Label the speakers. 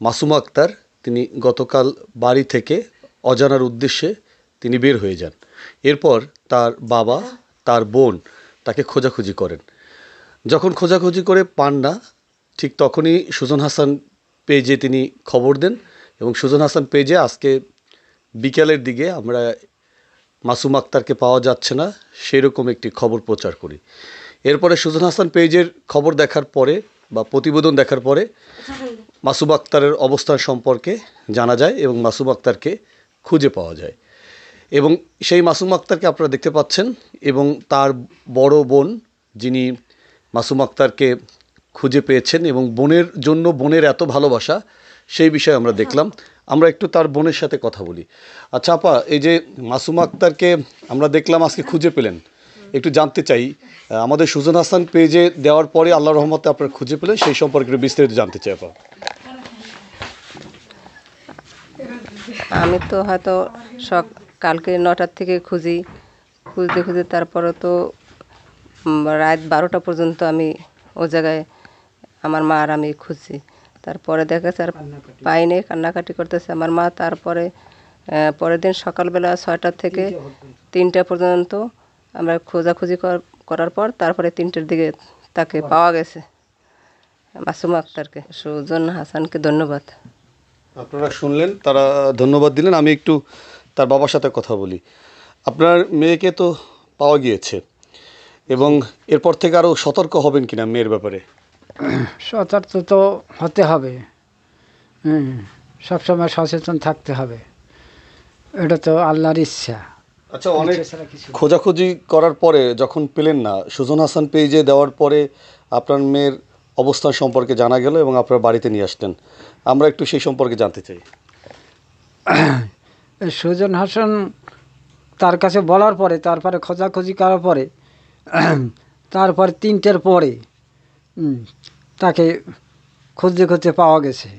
Speaker 1: মাসুমা আক্তার, তিনি গতকাল বাড়ি থেকে অজানার উদ্দেশ্যে তিনি বের হয়ে যান। এরপর তার বাবা, তার বোন তাকে খোঁজাখুঁজি করেন। যখন খোঁজাখুঁজি করে পান না, ঠিক তখনই সুজন হাসান পেজে তিনি খবর দেন এবং সুজন হাসান পেজে আজকে বিকেলের দিকে আমরা মাসুম আক্তারকে পাওয়া যাচ্ছে না, সেরকম একটি খবর প্রচার করি। এরপরে সুজন হাসান পেজের খবর দেখার পরে বা প্রতিবেদন দেখার পরে মাসুব আক্তারের অবস্থান সম্পর্কে জানা যায় এবং মাসুম আক্তারকে খুঁজে পাওয়া যায়। এবং সেই মাসুম আক্তারকে আপনারা দেখতে পাচ্ছেন এবং তার বড় বোন যিনি মাসুম আক্তারকে খুঁজে পেয়েছেন এবং বোনের জন্য বোনের এত ভালোবাসা, সেই বিষয়ে আমরা দেখলাম। আমরা একটু তার বোনের সাথে কথা বলি। আচ্ছা আপা, এই যে মাসুম আক্তারকে আমরা দেখলাম আজকে খুঁজে পেলেন। একটু জানতে চাই আমাদের সুজন হাসান পেজে দেওয়ার পরে আল্লাহ রহমতে আপনারা খুঁজে পেলেন সেই সম্পর্কে বিস্তারিত জানতে চাই আপা
Speaker 2: আমি তো হয়তো সক কালকে নটার থেকে খুঁজি, খুঁজতে খুঁজতে তারপরে তো রাত বারোটা পর্যন্ত আমি ও জায়গায় আমার মা আর আমি খুঁজছি। তারপরে দেখা আর পাইনি, কান্নাকাটি করতেছে আমার মা। তারপরে পরের দিন সকালবেলা ছয়টা থেকে তিনটা পর্যন্ত আমরা খোঁজাখুঁজি করার পর তারপরে তিনটের দিকে তাকে পাওয়া গেছে। মাসুম আক্তারকে। সুজন হাসানকে ধন্যবাদ।
Speaker 1: আপনারা শুনলেন তারা ধন্যবাদ দিলেন। আমি একটু তার বাবার সাথে কথা বলি। আপনার মেয়েকে তো পাওয়া গিয়েছে এবং এরপর থেকে আরও সতর্ক হবেন কিনা মেয়ের ব্যাপারে?
Speaker 3: সতর্ক তো হতে হবে। হুম সবসময় সচেতন থাকতে হবে। এটা তো আল্লাহর ইচ্ছা।
Speaker 1: আচ্ছা অনেক। খোঁজাখুঁজি করার পরে যখন পেলেন না সুজন হাসান পেজে দেওয়ার পরে আপনার মেয়ের অবস্থান সম্পর্কে জানা গেল এবং আপনার বাড়িতে নিয়ে আসলেন। আমরা একটু সেই সম্পর্কে জানতে চাই।
Speaker 3: সুজন হাসান তার কাছে বলার পরে তারপরে খোঁজাখুঁজি করার পরে তারপরে তিনটের পরে তাকে খুঁজতে খুঁজতে পাওয়া গেছে।